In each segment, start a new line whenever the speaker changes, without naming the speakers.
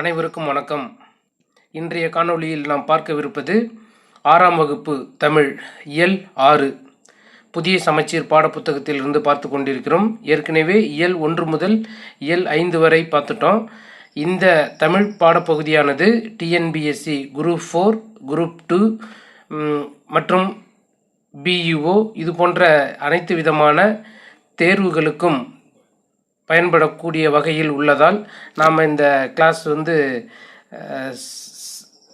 அனைவருக்கும் வணக்கம் இன்றைய காணொளியில் நாம் பார்க்கவிருப்பது ஆறாம் வகுப்பு தமிழ் இயல் ஆறு புதிய சமச்சீர் பாடப்புத்தகத்திலிருந்து பார்த்து கொண்டிருக்கிறோம் ஏற்கனவே இயல் ஒன்று முதல் இயல் ஐந்து வரை பார்த்துட்டோம் இந்த தமிழ் பாடப்பகுதியானது TNPSC group four group two மற்றும் பிஇஓ இது போன்ற அனைத்து விதமான தேர்வுகளுக்கும் பயன்படக்கூடிய வகையில் உள்ளதால் நாம் இந்த கிளாஸ் வந்து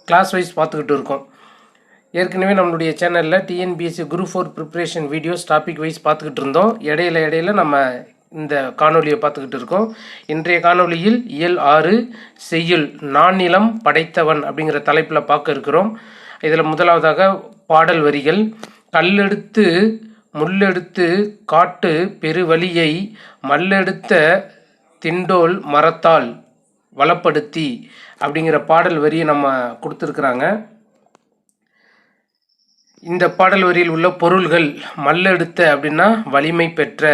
கிளாஸ் வைஸ் பார்த்துக்கிட்டு இருக்கோம் ஏற்கனவே நம்மளுடைய சேனலில் TNPSC group four preparation videos topic wise பார்த்துக்கிட்டு இருந்தோம் இடையில இடையில நம்ம இந்த காணொலியை பார்த்துக்கிட்டு இருக்கோம் இன்றைய காணொலியில் இயல் ஆறு செய்யுள் நானிலம் படைத்தவன் அப்படிங்கிற தலைப்பில் பார்க்க இருக்கிறோம் இதில் முதலாவதாக பாடல் வரிகள் கல்லெடுத்து முள்ளெடுத்து காட்டு பெருவழியை மல்லெடுத்த திண்டோல் மரத்தால் வளப்படுத்தி அப்படிங்கிற பாடல் வரியை நம்ம கொடுத்துருக்குறாங்க இந்த பாடல் வரியில் உள்ள பொருள்கள் மல்லெடுத்த அப்படின்னா வலிமை பெற்ற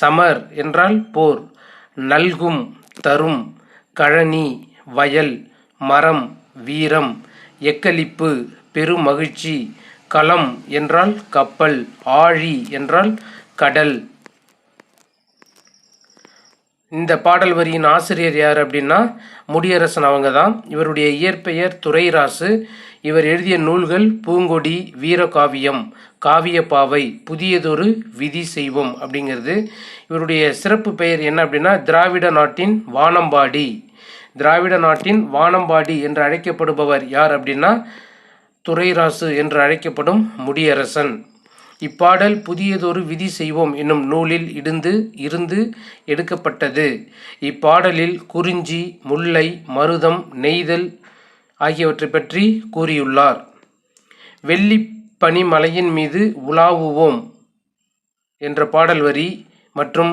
சமர் என்றால் போர் நல்கும் தரும் கழனி வயல் மரம் வீரம் எக்களிப்பு பெருமகிழ்ச்சி களம் என்றால் கப்பல் ஆழி என்றால் கடல் இந்த பாடல் வரியின் ஆசிரியர் யார் அப்படின்னா முடியரசன் அவங்க தான் இவருடைய இயற்பெயர் துறைராசு இவர் எழுதிய நூல்கள் பூங்கொடி வீரகாவியம் காவிய பாவை புதியதொரு விதி செய்வோம் அப்படிங்கிறது இவருடைய சிறப்பு பெயர் என்ன அப்படின்னா திராவிட நாட்டின் வானம்பாடி திராவிட நாட்டின் வானம்பாடி என்று அழைக்கப்படுபவர் யார் அப்படின்னா துறைராசு என்று அழைக்கப்படும் முடியரசன் இப்பாடல் புதியதொரு விதி செய்வோம் என்னும் நூலில் இருந்து இருந்து எடுக்கப்பட்டது இப்பாடலில் குறிஞ்சி முல்லை மருதம் நெய்தல் ஆகியவற்றை பற்றி கூறியுள்ளார் வெள்ளி பனிமலையின் மீது உலாவுவோம் என்ற பாடல் வரி மற்றும்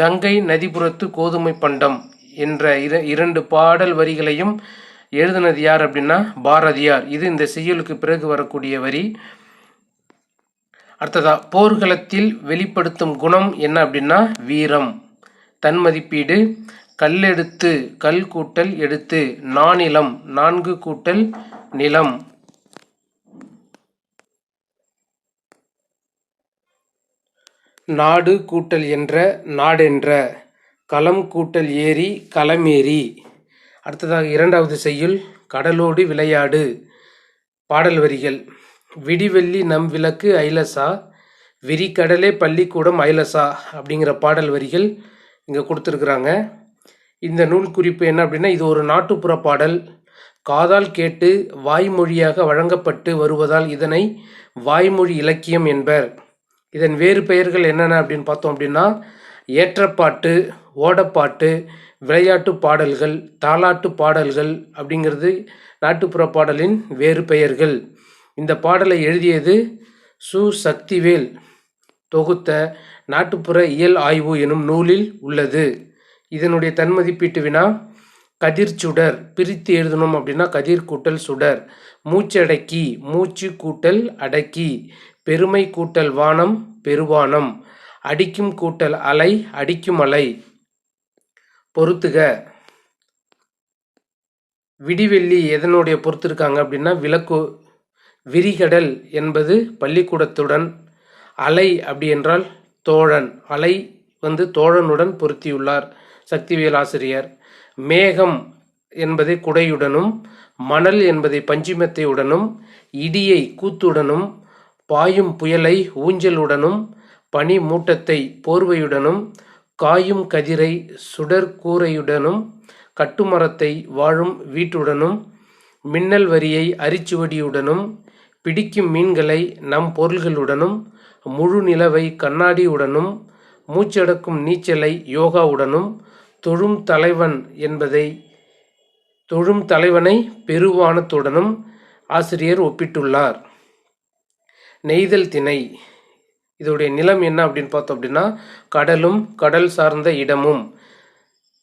கங்கை நதிபுரத்து கோதுமை பண்டம் என்ற இரண்டு பாடல் வரிகளையும் எழுதினது யார் அப்படின்னா பாரதியார் இது இந்த செய்யலுக்கு பிறகு வரக்கூடிய வரி அடுத்ததா போர்க்களத்தில் வெளிப்படுத்தும் குணம் என்ன அப்படின்னா வீரம் தன்மதிப்பீடு கல்லெடுத்து கல் கூட்டல் எடுத்து நானிலம் நான்கு கூட்டல் நிலம் நாடு கூட்டல் என்ற நாடென்ற களம் கூட்டல் ஏரி களமேறி அடுத்ததாக இரண்டாவது செய்யுள் கடலோடு விளையாடு பாடல் வரிகள் விடிவெள்ளி நம் விளக்கு ஐலசா விரிக்கடலே பள்ளிக்கூடம் ஐலசா அப்படிங்கிற பாடல் வரிகள் இங்கே கொடுத்துருக்குறாங்க இந்த நூல் குறிப்பு என்ன அப்படின்னா இது ஒரு நாட்டுப்புற பாடல் காதால் கேட்டு வாய்மொழியாக வழங்கப்பட்டு வருவதால் இதனை வாய்மொழி இலக்கியம் என்பர் இதன் வேறு பெயர்கள் என்னென்ன அப்படின்னு பார்த்தோம் அப்படின்னா ஏற்றப்பாட்டு ஓடப்பாட்டு விளையாட்டு பாடல்கள் தாலாட்டு பாடல்கள் அப்படிங்கிறது நாட்டுப்புற பாடலின் வேறு பெயர்கள் இந்த பாடலை எழுதியது சு சக்திவேல் தொகுத்த நாட்டுப்புற இயல் ஆய்வு எனும் நூலில் உள்ளது இதனுடைய தன்மதிப்பீட்டு வினா கதிர் சுடர் பிரித்து எழுதணும் அப்படின்னா கதிர் கூட்டல் சுடர் மூச்சடக்கி மூச்சு கூட்டல் அடக்கி பெருமை கூட்டல் வானம் பெருவானம் அடிக்கும் கூட்டல் அலை அடிக்கும் அலை பொருத்துக விடிவெள்ளி எதனுடைய பொறுத்திருக்காங்க அப்படின்னா விளக்கு விரிகடல் என்பது பள்ளிக்கூடத்துடன் அலை அப்படி என்றால் தோழன் அலை வந்து தோழனுடன் பொருத்தியுள்ளார் சக்திவேல் ஆசிரியர் மேகம் என்பதை குடையுடனும் மணல் என்பதை பஞ்சுமத்தையுடனும் இடியை கூத்துடனும் பாயும் புயலை ஊஞ்சலுடனும் பனி மூட்டத்தை போர்வையுடனும் காயும் கதிரை சுடர்கூரையுடனும் கட்டுமரத்தை வாழும் வீட்டுடனும் மின்னல் வரியை அரிச்சுவடியுடனும் பிடிக்கும் மீன்களை நம் பொருள்களுடனும் முழு நிலவை கண்ணாடியுடனும் மூச்சடக்கும் நீச்சலை யோகாவுடனும் தொழும் தலைவன் என்பதை தொழும் தலைவனை பெருவானத்துடனும் ஆசிரியர் ஒப்பிட்டுள்ளார் நெய்தல் திணை இதோடைய நிலம் என்ன அப்படின்னு பார்த்தோம் அப்படின்னா கடலும் கடல் சார்ந்த இடமும்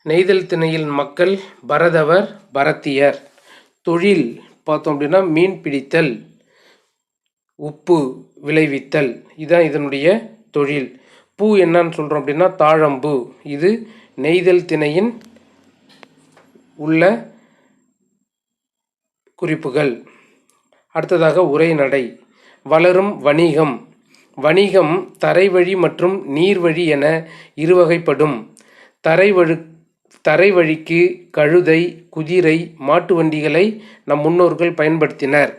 நெய்தல் திணையில் மக்கள் பரதவர் பரத்தியர் தொழில் பார்த்தோம் அப்படின்னா மீன் பிடித்தல் உப்பு விளைவித்தல் இதுதான் இதனுடைய தொழில் பூ என்னன்னு சொல்கிறோம் அப்படின்னா தாழம்பூ இது நெய்தல் திணையின் உள்ள குறிப்புகள் அடுத்ததாக உரைநடை வளரும் வணிகம் வணிகம் தரைவழி மற்றும் நீர்வழி என இருவகைப்படும் தரைவழு தரைவழிக்கு கழுதை குதிரை மாட்டு வண்டிகளை நம் முன்னோர்கள் பயன்படுத்தினர்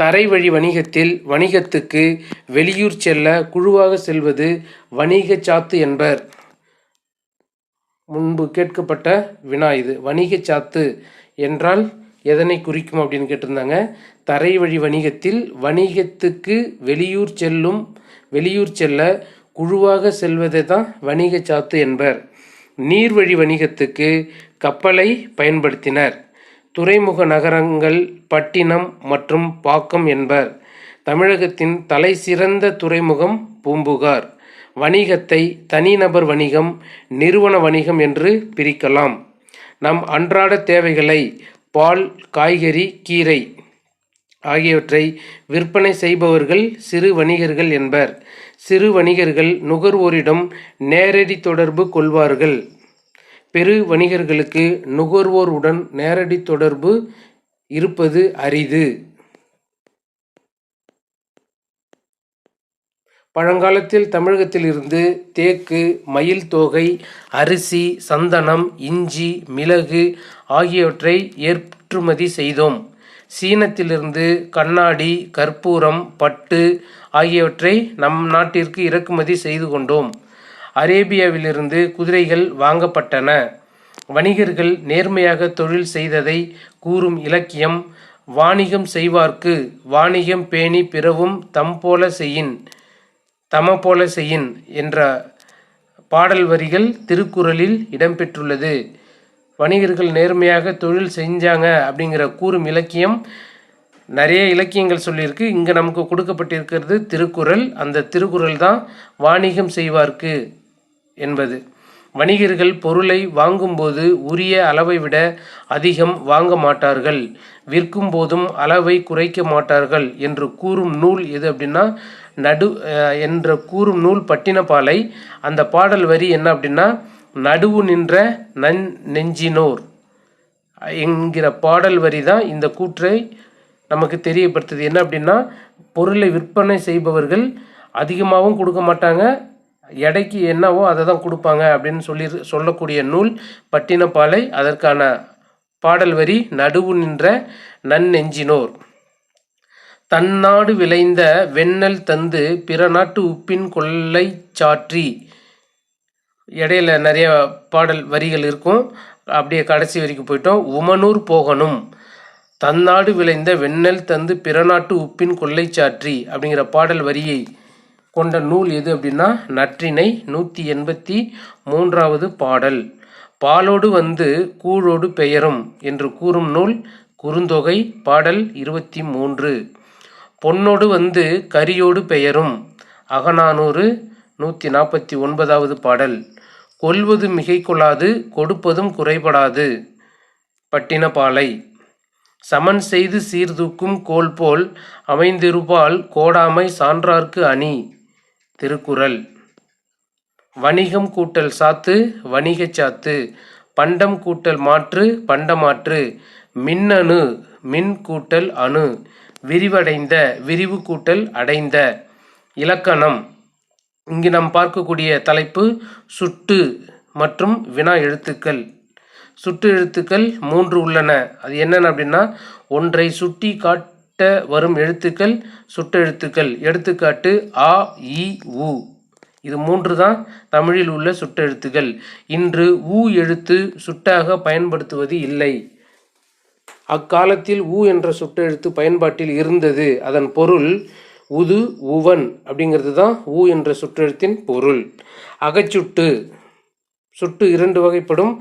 தரைவழி வணிகத்தில் வணிகத்துக்கு வெளியூர் செல்ல குழுவாக செல்வது வணிக சாத்து என்பர் முன்பு கேட்கப்பட்ட வினா இது வணிக சாத்து என்றால் எதனை குறிக்கும் அப்படின்னு கேட்டிருந்தாங்க தரை வழி வணிகத்தில் வணிகத்துக்கு வெளியூர் செல்லும் வெளியூர் செல்ல குழுவாக செல்வதை தான் வணிக சாத்து என்பர் நீர்வழி வணிகத்துக்கு கப்பலை பயன்படுத்தினர் துறைமுக நகரங்கள் பட்டினம் மற்றும் பாக்கம் என்பர் தமிழகத்தின் தலை சிறந்த துறைமுகம் பூம்புகார் வணிகத்தை தனிநபர் வணிகம் நிறுவன வணிகம் என்று பிரிக்கலாம் நம் அன்றாட தேவைகளை பால் காய்கறி கீரை ஆகியவற்றை விற்பனை செய்பவர்கள் சிறு வணிகர்கள் என்பர் சிறு வணிகர்கள் நுகர்வோரிடம் நேரடி தொடர்பு கொள்வார்கள் பெரு வணிகர்களுக்கு நுகர்வோருடன் நேரடி தொடர்பு இருப்பது அரிது பழங்காலத்தில் தமிழகத்திலிருந்து தேக்கு மயில் தோகை அரிசி சந்தனம் இஞ்சி மிளகு ஆகியவற்றை ஏற்றுமதி செய்தோம் சீனத்திலிருந்து கண்ணாடி கற்பூரம் பட்டு ஆகியவற்றை நம் நாட்டிற்கு இறக்குமதி செய்து கொண்டோம் அரேபியாவிலிருந்து குதிரைகள் வாங்கப்பட்டன வணிகர்கள் நேர்மையாக தொழில் செய்ததை கூறும் இலக்கியம் வாணிகம் செய்வார்க்கு வாணிகம் பேணி பிறவும் தம்போல செய்யின் தம போல செய்யின் என்ற பாடல் வரிகள் திருக்குறளில் இடம்பெற்றுள்ளது வணிகர்கள் நேர்மையாக தொழில் செஞ்சாங்க அப்படிங்கிற கூறும் இலக்கியம் நிறைய இலக்கியங்கள் சொல்லியிருக்கு இங்கே நமக்கு கொடுக்கப்பட்டிருக்கிறது திருக்குறள் அந்த திருக்குறள் தான் வாணிகம் செய்வார்க்கு என்பது வணிகர்கள் பொருளை வாங்கும்போது உரிய அளவை விட அதிகம் வாங்க மாட்டார்கள் விற்கும் போதும் அளவை குறைக்க மாட்டார்கள் என்று கூறும் நூல் எது அப்படின்னா நடு என்ற கூறும் நூல் பட்டினப்பாலை அந்த பாடல் வரி என்ன அப்படின்னா நடுவு நின்ற நன் நெஞ்சினோர் என்கிற பாடல் வரி தான் இந்த கூற்றை நமக்கு தெரியப்படுத்துது என்ன அப்படின்னா பொருளை விற்பனை செய்பவர்கள் அதிகமாகவும் கொடுக்க மாட்டாங்க எடைக்கு என்னவோ அதை தான் கொடுப்பாங்க அப்படின்னு சொல்லி சொல்லக்கூடிய நூல் பட்டினப்பாலை அதற்கான பாடல் வரி நடுவு நின்ற நன்னெஞ்சினோர் தன்னாடு விளைந்த வெண்ணல் தந்து பிறநாட்டு உப்பின் கொள்ளை சாற்றி இடையில நிறைய பாடல் வரிகள் இருக்கும் அப்படியே கடைசி வரைக்கும் போயிட்டோம் உமனூர் போகணும் தன்னாடு விளைந்த வெண்ணல் தந்து பிறநாட்டு உப்பின் கொள்ளை சாற்றி அப்படிங்கிற பாடல் வரியை கொண்ட நூல் எது அப்படின்னா நற்றினை நூற்றி எண்பத்தி மூன்றாவது பாடல் பாலோடு வந்து கூழோடு பெயரும் என்று கூறும் நூல் குறுந்தொகை பாடல் இருபத்தி மூன்று பொன்னோடு வந்து கரியோடு பெயரும் அகநானூறு நூற்றி நாற்பத்தி ஒன்பதாவது பாடல் கொல்வது மிகை கொள்ளாது கொடுப்பதும் குறைபடாது பட்டினப்பாலை சமன் செய்து சீர்தூக்கும் கோல் போல் அமைந்திருப்பால் கோடாமை சான்றார்க்கு அணி திருக்குறள் வணிகம் கூட்டல் சாத்து வணிகச் சாத்து பண்டம் கூட்டல் மாற்று பண்டமாற்று மின்னணு மின் கூட்டல் அணு விரிவடைந்த விரிவு கூட்டல் அடைந்த இலக்கணம் இங்கு நாம் பார்க்கக்கூடிய தலைப்பு சுட்டு மற்றும் வினா எழுத்துக்கள் சுட்டு எழுத்துக்கள் மூன்று உள்ளன அது என்னென்ன அப்படின்னா ஒன்றை சுட்டி காட்ட வரும் எழுத்துக்கள் சுட்டு எழுத்துக்கள் எடுத்துக்காட்டு ஆ இ உ இது மூன்று தான் தமிழில் உள்ள சுட்டெழுத்துக்கள் இன்று ஊ எழுத்து சுட்டாக பயன்படுத்துவது இல்லை அக்காலத்தில் உ என்ற சுட்டெழுத்து பயன்பாட்டில் இருந்தது அதன் பொருள் உது உவன் அப்படிங்கிறது தான் ஊ என்ற சுற்றெழுத்தின் பொருள் அகச்சுட்டு சுட்டு இரண்டு வகைப்படும்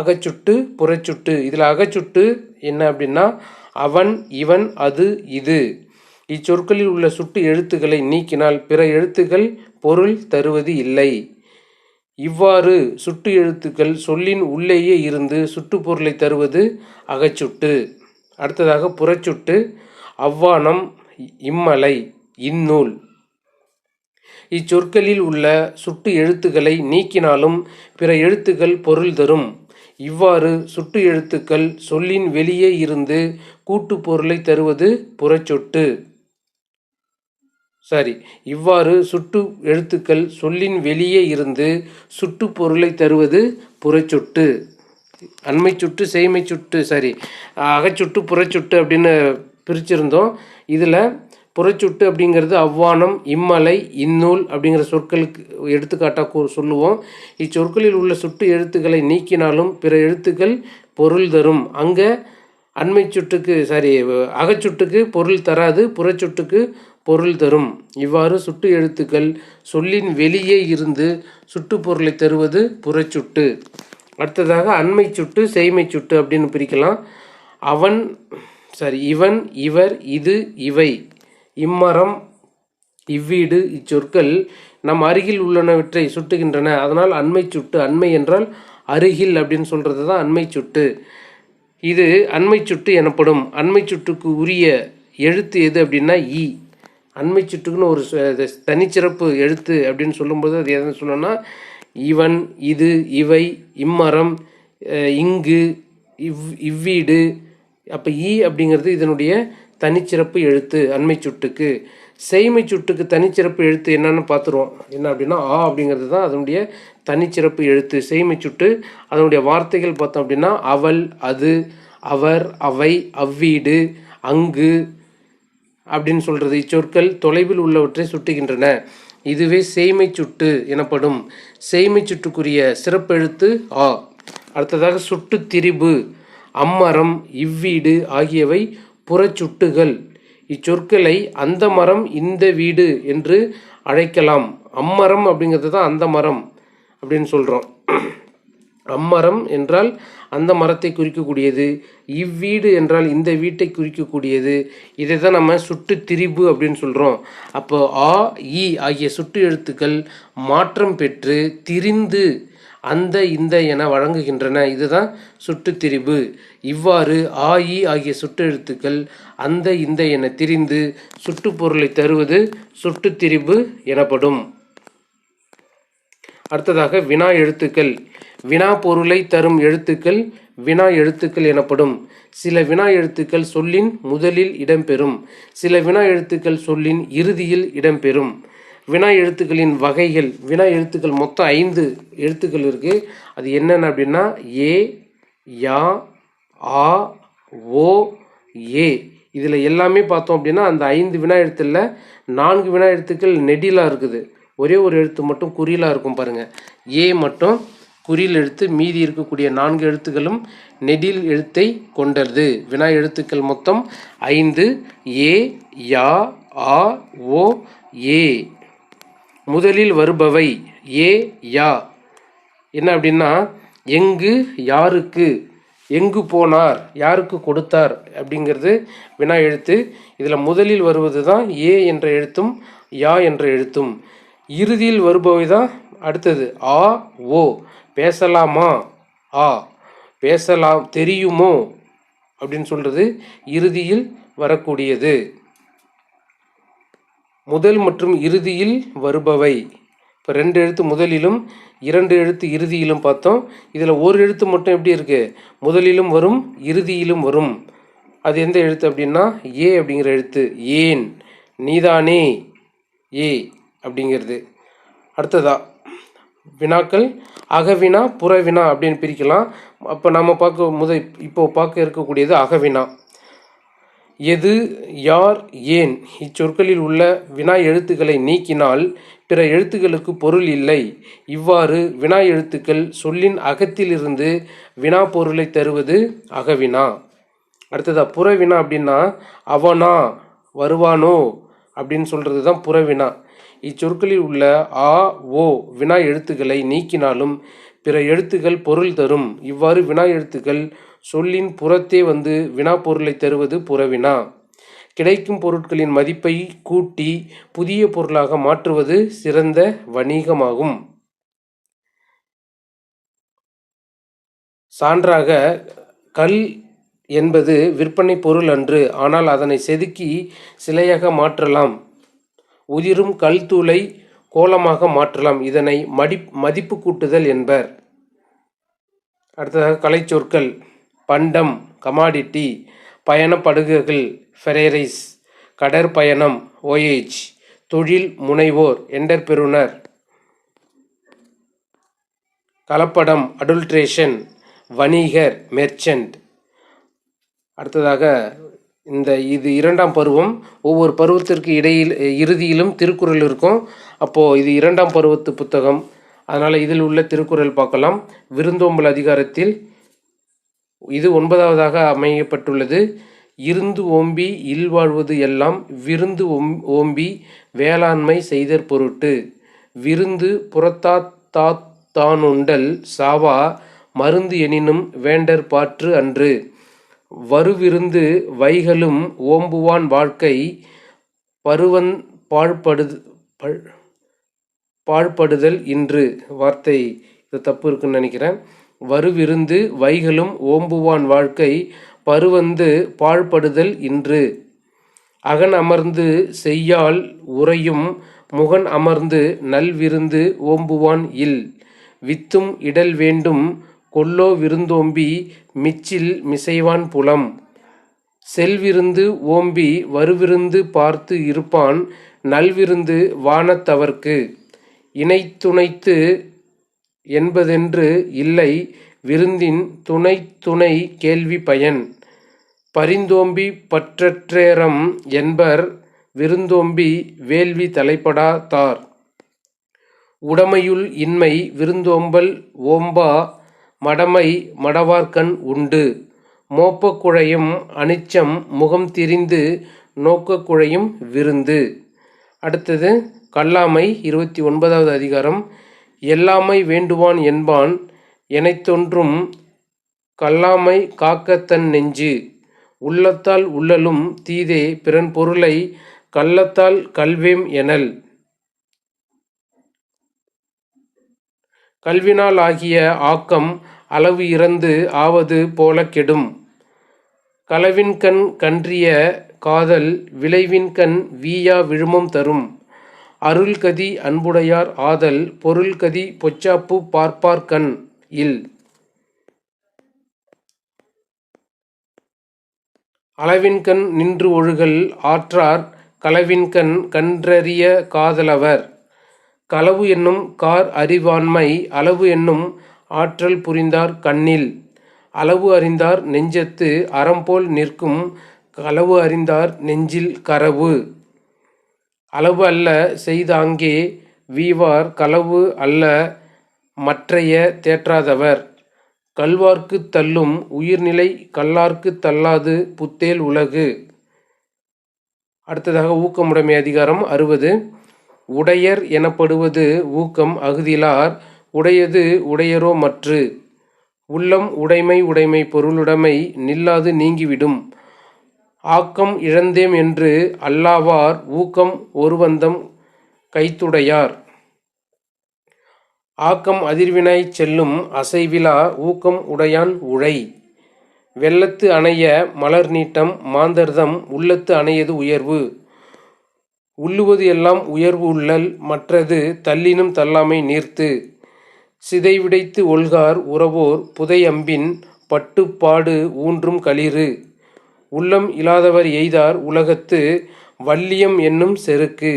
அகச்சுட்டு புறச்சுட்டு இதில் அகச்சுட்டு என்ன அப்படின்னா அவன் இவன் அது இது இச்சொற்களில் உள்ள சுட்டு எழுத்துக்களை நீக்கினால் பிற எழுத்துக்கள் பொருள் தருவது இல்லை இவ்வாறு சுட்டு எழுத்துக்கள் சொல்லின் உள்ளேயே இருந்து சுட்டுப்பொருளை தருவது அகச்சுட்டு அடுத்ததாக புறச்சுட்டு அவ்வானம் இம்மலை இந்நூல் இச்சொற்களில் உள்ள சுட்டு எழுத்துக்களை நீக்கினாலும் பிற எழுத்துக்கள் பொருள் தரும் இவ்வாறு சுட்டு எழுத்துக்கள் சொல்லின் வெளியே இருந்து கூட்டு பொருளை தருவது புறச்சொட்டு சரி இவ்வாறு சுட்டு எழுத்துக்கள் சொல்லின் வெளியே இருந்து சுட்டு பொருளை தருவது புறச்சுட்டு அண்மை சுட்டு செய்மை சுட்டு சரி அகச்சுட்டு புறச்சுட்டு அப்படின்னு பிரிச்சிருந்தோம் இதில் புறச்சுட்டு அப்படிங்கிறது அவ்வானம் இம்மலை இந்நூல் அப்படிங்கிற சொற்களுக்கு எடுத்துக்காட்டாக சொல்லுவோம் இச்சொற்களில் உள்ள சுட்டு எழுத்துக்களை நீக்கினாலும் பிற எழுத்துக்கள் பொருள் தரும் அங்கே அண்மை சுட்டுக்கு சாரி அகச்சுட்டுக்கு பொருள் தராது புறச்சுட்டுக்கு பொருள் தரும் இவ்வாறு சுட்டு எழுத்துக்கள் சொல்லின் வெளியே இருந்து பொருளை தருவது புறச்சுட்டு அடுத்ததாக அண்மை சுட்டு செய்மை சுட்டு அப்படின்னு பிரிக்கலாம் அவன் சாரி இவன் இவர் இது இவை இம்மரம் இவ்வீடு இச்சொற்கள் நம் அருகில் உள்ளனவற்றை சுட்டுகின்றன அதனால் அண்மை சுட்டு அண்மை என்றால் அருகில் அப்படின்னு சொல்கிறது தான் அண்மை சுட்டு இது அண்மை சுட்டு எனப்படும் அண்மை சுட்டுக்கு உரிய எழுத்து எது அப்படின்னா இ அண்மை சுட்டுக்குன்னு ஒரு தனிச்சிறப்பு எழுத்து அப்படின்னு சொல்லும்போது அது எதுன்னு சொல்லணும்னா இவன் இது இவை இம்மரம் இங்கு இவ் இவ்வீடு அப்போ ஈ அப்படிங்கிறது இதனுடைய தனிச்சிறப்பு எழுத்து அண்மை சுட்டுக்கு செய்மை சுட்டுக்கு தனிச்சிறப்பு எழுத்து என்னன்னு பார்த்துருவோம் என்ன அப்படின்னா ஆ அப்படிங்கிறது தான் அதனுடைய தனிச்சிறப்பு எழுத்து செய்மை சுட்டு அதனுடைய வார்த்தைகள் பார்த்தோம் அப்படின்னா அவள் அது அவர் அவை அவ்வீடு அங்கு அப்படின்னு சொல்கிறது இச்சொற்கள் தொலைவில் உள்ளவற்றை சுட்டுகின்றன இதுவே செய்மை சுட்டு எனப்படும் செய்மை சுட்டுக்குரிய சிறப்பெழுத்து ஆ அடுத்ததாக சுட்டு திரிபு அம்மரம் இவ்வீடு ஆகியவை புறச்சுட்டுகள் இச்சொற்களை அந்த மரம் இந்த வீடு என்று அழைக்கலாம் அம்மரம் அப்படிங்கிறது தான் அந்த மரம் அப்படின்னு சொல்கிறோம் அம்மரம் என்றால் அந்த மரத்தை குறிக்கக்கூடியது இவ்வீடு என்றால் இந்த வீட்டை குறிக்கக்கூடியது இதை தான் நம்ம சுட்டு திரிபு அப்படின்னு சொல்கிறோம் அப்போ ஆ இ ஆகிய சுட்டு எழுத்துக்கள் மாற்றம் பெற்று திரிந்து அந்த இந்த என வழங்குகின்றன இதுதான் சுட்டு திரிபு இவ்வாறு இ ஆகிய சுட்டு எழுத்துக்கள் அந்த இந்த என திரிந்து சுட்டுப்பொருளை தருவது சுட்டு திரிபு எனப்படும் அடுத்ததாக வினா எழுத்துக்கள் வினா பொருளை தரும் எழுத்துக்கள் வினா எழுத்துக்கள் எனப்படும் சில வினா எழுத்துக்கள் சொல்லின் முதலில் இடம்பெறும் சில வினா எழுத்துக்கள் சொல்லின் இறுதியில் இடம்பெறும் வினா எழுத்துக்களின் வகைகள் வினா எழுத்துக்கள் மொத்தம் ஐந்து எழுத்துக்கள் இருக்குது அது என்னென்ன அப்படின்னா ஏ யா ஆ ஓ ஏ இதில் எல்லாமே பார்த்தோம் அப்படின்னா அந்த ஐந்து வினா எழுத்தில் நான்கு வினா எழுத்துக்கள் நெடிலாக இருக்குது ஒரே ஒரு எழுத்து மட்டும் குறியிலாக இருக்கும் பாருங்கள் ஏ மட்டும் குறியில் எழுத்து மீதி இருக்கக்கூடிய நான்கு எழுத்துக்களும் நெடில் எழுத்தை கொண்டது வினா எழுத்துக்கள் மொத்தம் ஐந்து ஏ யா ஆ ஓ ஏ முதலில் வருபவை ஏ யா என்ன அப்படின்னா எங்கு யாருக்கு எங்கு போனார் யாருக்கு கொடுத்தார் அப்படிங்கிறது வினா எழுத்து இதில் முதலில் வருவது தான் ஏ என்ற எழுத்தும் யா என்ற எழுத்தும் இறுதியில் வருபவை தான் அடுத்தது ஆ ஓ பேசலாமா ஆ பேசலாம் தெரியுமோ அப்படின்னு சொல்கிறது இறுதியில் வரக்கூடியது முதல் மற்றும் இறுதியில் வருபவை இப்போ ரெண்டு எழுத்து முதலிலும் இரண்டு எழுத்து இறுதியிலும் பார்த்தோம் இதில் ஒரு எழுத்து மட்டும் எப்படி இருக்குது முதலிலும் வரும் இறுதியிலும் வரும் அது எந்த எழுத்து அப்படின்னா ஏ அப்படிங்கிற எழுத்து ஏன் நீதானே ஏ அப்படிங்கிறது அடுத்ததா வினாக்கள் அகவினா புறவினா அப்படின்னு பிரிக்கலாம் அப்போ நம்ம பார்க்க முத இப்போ பார்க்க இருக்கக்கூடியது அகவினா எது யார் ஏன் இச்சொற்களில் உள்ள வினா எழுத்துக்களை நீக்கினால் பிற எழுத்துக்களுக்கு பொருள் இல்லை இவ்வாறு வினா எழுத்துக்கள் சொல்லின் அகத்திலிருந்து வினா பொருளை தருவது அகவினா அடுத்ததா புறவினா அப்படின்னா அவனா வருவானோ அப்படின்னு சொல்கிறது தான் புறவினா இச்சொற்களில் உள்ள ஆ ஓ வினா எழுத்துக்களை நீக்கினாலும் பிற எழுத்துக்கள் பொருள் தரும் இவ்வாறு வினா எழுத்துக்கள் சொல்லின் புறத்தே வந்து வினா பொருளை தருவது புறவினா கிடைக்கும் பொருட்களின் மதிப்பை கூட்டி புதிய பொருளாக மாற்றுவது சிறந்த வணிகமாகும் சான்றாக கல் என்பது விற்பனை பொருள் அன்று ஆனால் அதனை செதுக்கி சிலையாக மாற்றலாம் உதிரும் கல்தூளை கோலமாக மாற்றலாம் இதனை மடி மதிப்பு கூட்டுதல் என்பர் அடுத்ததாக கலைச்சொற்கள் பண்டம் கமாடிட்டி பயணப்படுகைகள் ஃபெரேரைஸ் கடற்பயணம் ஓயேஜ் தொழில் முனைவோர் என்டர்பெருனர் கலப்படம் அடுல்ட்ரேஷன் வணிகர் மெர்ச்சன்ட் அடுத்ததாக இந்த இது இரண்டாம் பருவம் ஒவ்வொரு பருவத்திற்கு இடையில் இறுதியிலும் திருக்குறள் இருக்கும் அப்போது இது இரண்டாம் பருவத்து புத்தகம் அதனால் இதில் உள்ள திருக்குறள் பார்க்கலாம் விருந்தோம்பல் அதிகாரத்தில் இது ஒன்பதாவதாக அமையப்பட்டுள்ளது இருந்து ஓம்பி இல்வாழ்வது எல்லாம் விருந்து ஓம் ஓம்பி வேளாண்மை செய்தற் பொருட்டு விருந்து புறத்தா தாத்தானுண்டல் சாவா மருந்து எனினும் வேண்டற் பாற்று அன்று வருவிருந்து வைகளும் ஓம்புவான் வாழ்க்கை பருவன் பாழ்படு பாழ்படுதல் இன்று வார்த்தை இது தப்பு இருக்குன்னு நினைக்கிறேன் வருவிருந்து வைகளும் ஓம்புவான் வாழ்க்கை பருவந்து பாழ்படுதல் இன்று அகன் அமர்ந்து செய்யால் உறையும் முகன் அமர்ந்து நல்விருந்து ஓம்புவான் இல் வித்தும் இடல் வேண்டும் கொல்லோ விருந்தோம்பி மிச்சில் மிசைவான் புலம் செல்விருந்து ஓம்பி வருவிருந்து பார்த்து இருப்பான் நல்விருந்து வானத்தவர்க்கு இணைத்துணைத்து என்பதென்று இல்லை விருந்தின் துணை துணை கேள்வி பயன் பரிந்தோம்பி பற்றற்றேரம் என்பர் விருந்தோம்பி வேள்வி தலைப்படா தார் உடமையுள் இன்மை விருந்தோம்பல் ஓம்பா மடமை மடவார்கண் உண்டு மோப்பக்குழையும் அனிச்சம் முகம் திரிந்து நோக்கக்குழையும் விருந்து அடுத்தது கல்லாமை இருபத்தி ஒன்பதாவது அதிகாரம் எல்லாமை வேண்டுவான் என்பான் எனைத்தொன்றும் கல்லாமை காக்கத்தன் நெஞ்சு உள்ளத்தால் உள்ளலும் தீதே பிறன் பொருளை கள்ளத்தால் கல்வேம் எனல் கல்வினால் ஆகிய ஆக்கம் அளவு இறந்து ஆவது போல கெடும் களவின்கண் கன்றிய காதல் விளைவின்கண் வீயா விழுமம் தரும் அருள்கதி அன்புடையார் ஆதல் பொருள்கதி பொச்சாப்பு பார்ப்பார்கண் இல் அளவின்கண் நின்று ஒழுகல் ஆற்றார் களவின்கண் கன்றறிய காதலவர் களவு என்னும் கார் அறிவாண்மை அளவு என்னும் ஆற்றல் புரிந்தார் கண்ணில் அளவு அறிந்தார் நெஞ்சத்து அறம்போல் நிற்கும் களவு அறிந்தார் நெஞ்சில் கரவு அளவு அல்ல செய்தாங்கே வீவார் களவு அல்ல மற்றைய தேற்றாதவர் கல்வார்க்கு தள்ளும் உயிர்நிலை கல்லார்க்கு தள்ளாது புத்தேல் உலகு அடுத்ததாக ஊக்கமுடைமை அதிகாரம் அறுபது உடையர் எனப்படுவது ஊக்கம் அகுதிலார் உடையது உடையரோ மற்று உள்ளம் உடைமை உடைமை பொருளுடைமை நில்லாது நீங்கிவிடும் ஆக்கம் இழந்தேம் என்று அல்லாவார் ஊக்கம் ஒருவந்தம் கைத்துடையார் ஆக்கம் அதிர்வினை செல்லும் அசைவிலா ஊக்கம் உடையான் உழை வெள்ளத்து அணைய மலர் நீட்டம் மாந்தர்தம் உள்ளத்து அணையது உயர்வு உள்ளுவது எல்லாம் உயர்வு உள்ளல் மற்றது தள்ளினும் தள்ளாமை நீர்த்து சிதைவிடைத்து ஒள்கார் உறவோர் புதையம்பின் பட்டுப்பாடு ஊன்றும் களிறு உள்ளம் இல்லாதவர் எய்தார் உலகத்து வள்ளியம் என்னும் செருக்கு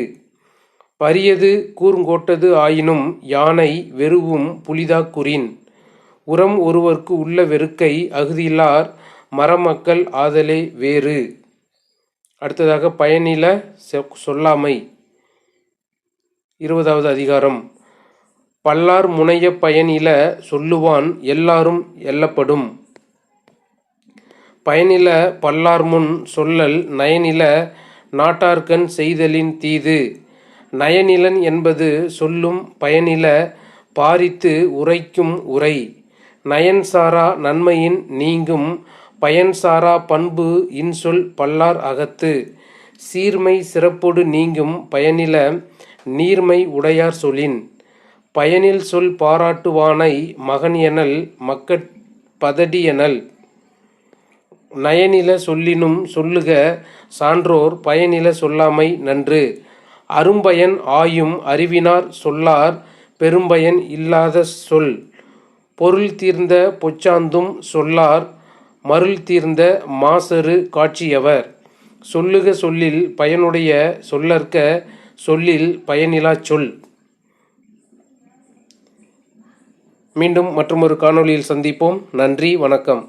பரியது கூர்ங்கோட்டது ஆயினும் யானை வெறுவும் புலிதாக்குறின் உரம் ஒருவர்க்கு உள்ள வெறுக்கை அகுதியிலார் மரமக்கள் ஆதலே வேறு அடுத்ததாக பயனில சொல்லாமை இருபதாவது அதிகாரம் பல்லார் முனைய பயனில சொல்லுவான் எல்லாரும் எல்லப்படும் பயனில பல்லார் முன் சொல்லல் நயனில நாட்டார்கண் செய்தலின் தீது நயனிலன் என்பது சொல்லும் பயனில பாரித்து உரைக்கும் உரை நயன்சாரா நன்மையின் நீங்கும் பயன்சாரா பண்பு இன்சொல் பல்லார் அகத்து சீர்மை சிறப்போடு நீங்கும் பயனில நீர்மை உடையார் சொலின் பயனில் சொல் பாராட்டுவானை மகன் எனல் மக்கட் பதடி எனல் நயனில சொல்லினும் சொல்லுக சான்றோர் பயனில சொல்லாமை நன்று அரும்பயன் ஆயும் அறிவினார் சொல்லார் பெரும்பயன் இல்லாத சொல் பொருள் தீர்ந்த பொச்சாந்தும் சொல்லார் மருள் தீர்ந்த மாசரு காட்சியவர் சொல்லுக சொல்லில் பயனுடைய சொல்லற்க சொல்லில் பயனிலா சொல் மீண்டும் மற்றொரு காணொளியில் சந்திப்போம் நன்றி வணக்கம்